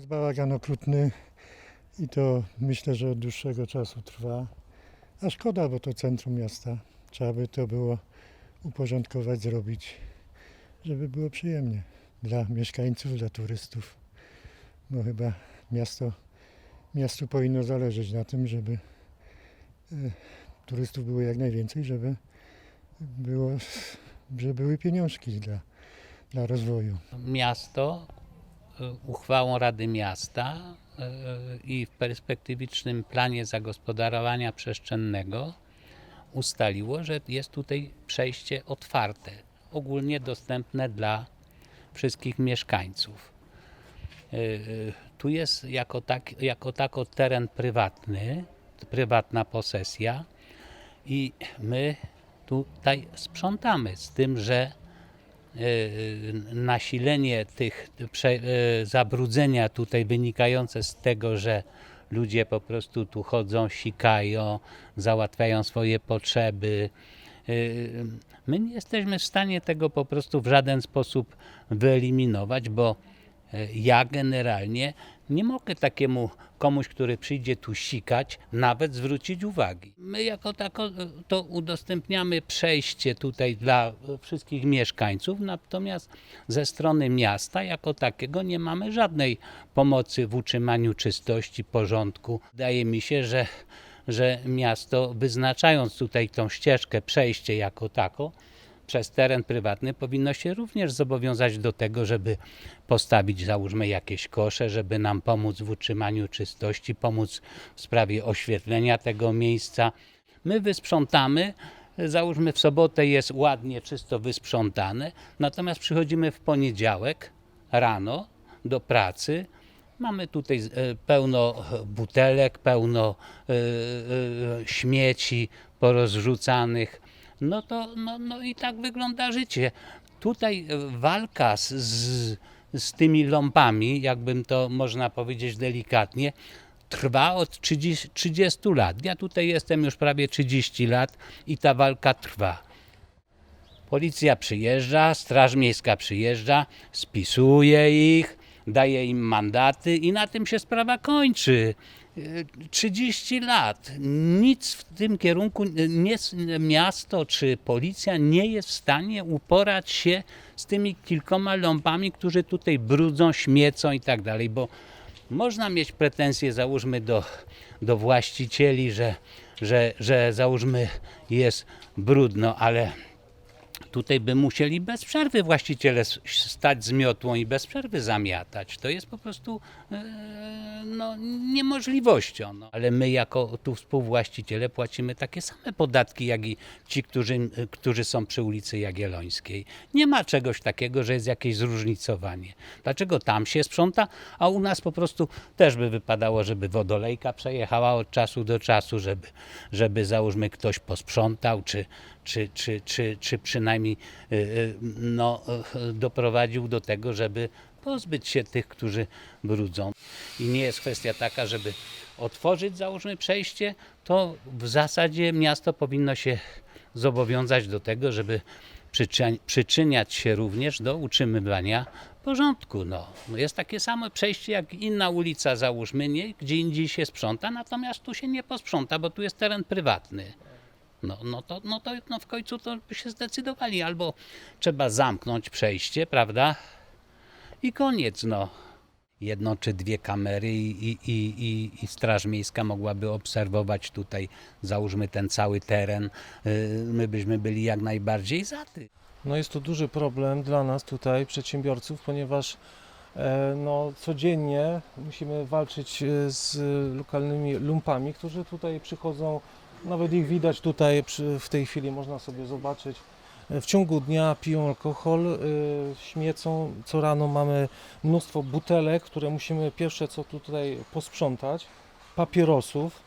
Jest bałagan okrutny i to myślę, że od dłuższego czasu trwa. A szkoda, bo to centrum miasta. Trzeba by to było uporządkować, zrobić, żeby było przyjemnie dla mieszkańców, dla turystów. Bo chyba miasto, miastu powinno zależeć na tym, żeby e, turystów było jak najwięcej, żeby, było, żeby były pieniążki dla, dla rozwoju. miasto uchwałą Rady Miasta y, i w perspektywicznym planie zagospodarowania przestrzennego ustaliło, że jest tutaj przejście otwarte, ogólnie dostępne dla wszystkich mieszkańców. Y, y, Tu jest jako, tak, jako tako teren prywatny, prywatna posesja i my tutaj sprzątamy z tym, że e, nasilenie tych e, zabrudzenia tutaj wynikające z tego, że ludzie po prostu tu chodzą, sikają, załatwiają swoje potrzeby. E, My nie jesteśmy w stanie tego po prostu w żaden sposób wyeliminować, bo e, ja generalnie nie mogę takiemu komuś, który przyjdzie tu sikać, nawet zwrócić uwagi. My jako tako e, to udostępniamy przejście tutaj dla e, wszystkich mieszkańców, natomiast ze strony miasta jako takiego nie mamy żadnej pomocy w utrzymaniu czystości, porządku. Wydaje mi się, że, że miasto wyznaczając tutaj tą ścieżkę, przejście jako tako, przez teren prywatny powinno się również zobowiązać do tego, żeby postawić załóżmy jakieś kosze, żeby nam pomóc w utrzymaniu czystości, pomóc w sprawie oświetlenia tego miejsca. My wysprzątamy, załóżmy w sobotę jest ładnie, czysto wysprzątane, natomiast przychodzimy w poniedziałek rano do pracy, Mamy tutaj e, pełno butelek, pełno e, e, śmieci porozrzucanych. No to no, no i tak wygląda życie. Tutaj e, walka z, z, tymi ląpami, jakbym to można powiedzieć delikatnie, trwa od 30, 30 lat. Ja tutaj jestem już prawie 30 lat i ta walka trwa. Policja przyjeżdża, Straż Miejska przyjeżdża, spisuje ich, daje im mandaty i na tym się sprawa kończy. Y, 30 lat. Nic w tym kierunku, y, nie, miasto czy policja nie jest w stanie uporać się z tymi kilkoma ląpami, którzy tutaj brudzą, śmiecą i tak dalej, bo można mieć pretensje, załóżmy, do, do właścicieli, że, że, że załóżmy jest brudno, ale Tutaj by musieli bez przerwy właściciele stać z miotłą i bez przerwy zamiatać. To jest po prostu e, no, niemożliwością. No. Ale my jako tu współwłaściciele płacimy takie same podatki, jak i ci, którzy, którzy są przy ulicy Jagiellońskiej. Nie ma czegoś takiego, że jest jakieś zróżnicowanie. Dlaczego tam się sprząta, a u nas po prostu też by wypadało, żeby wodolejka przejechała od czasu do czasu, żeby, żeby załóżmy ktoś posprzątał, czy, czy, czy, czy, czy przynajmniej y, y, no, y, doprowadził do tego, żeby pozbyć się tych, którzy brudzą. I nie jest kwestia taka, żeby otworzyć, załóżmy, przejście, to w zasadzie miasto powinno się zobowiązać do tego, żeby przyczyniać się również do utrzymywania porządku. No jest takie samo przejście jak inna ulica, załóżmy, nie? gdzie indziej się sprząta, natomiast tu się nie posprząta, bo tu jest teren prywatny. No, no, to, no to no w końcu to by się zdecydowali. Albo trzeba zamknąć przejście, prawda? I koniec, no. Jedno czy dwie kamery i, i, i, i, Straż Miejska mogłaby obserwować tutaj, załóżmy ten cały teren. Yy, My byśmy byli jak najbardziej za tym. No jest to duży problem dla nas tutaj, przedsiębiorców, ponieważ e, no, codziennie musimy walczyć e, z lokalnymi lumpami, którzy tutaj przychodzą, nawet ich widać tutaj przy, w tej chwili, można sobie zobaczyć. W ciągu dnia piją alkohol, e, śmiecą. Co rano mamy mnóstwo butelek, które musimy pierwsze co tutaj posprzątać, papierosów.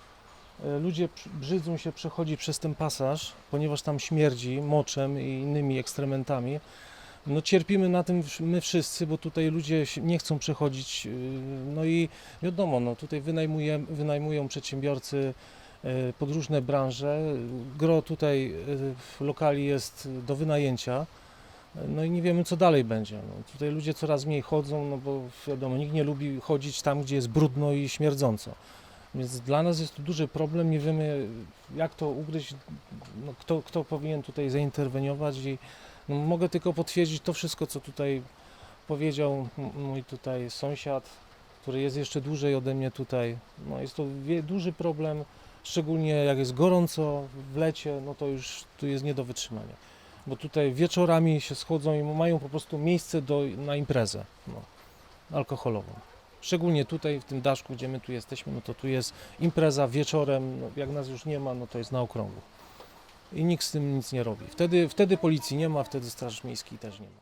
E, Ludzie brzydzą się przechodzić przez ten pasaż, ponieważ tam śmierdzi moczem i innymi ekstrementami. No cierpimy na tym my wszyscy, bo tutaj ludzie nie chcą przechodzić. yy, No i wiadomo, no tutaj wynajmują, przedsiębiorcy yy, pod różne branże. Gro tutaj yy, w lokali jest do wynajęcia. No i nie wiemy, co dalej będzie. No, tutaj ludzie coraz mniej chodzą, no bo wiadomo, nikt nie lubi chodzić tam, gdzie jest brudno i śmierdząco. Więc dla nas jest to duży problem, nie wiemy jak to ugryźć, no, kto, kto powinien tutaj zainterweniować i no, mogę tylko potwierdzić to wszystko, co tutaj powiedział mój tutaj sąsiad, który jest jeszcze dłużej ode mnie tutaj. No, jest to duży problem, szczególnie jak jest gorąco w lecie, no to już tu jest nie do wytrzymania. Bo tutaj wieczorami się schodzą i mają po prostu miejsce do, na imprezę no, alkoholową. Szczególnie tutaj w tym daszku, gdzie my tu jesteśmy, no to tu jest impreza wieczorem, no, jak nas już nie ma, no to jest na okrągło. I nikt z tym nic nie robi. Wtedy, wtedy policji nie ma, wtedy Straż Miejskiej też nie ma.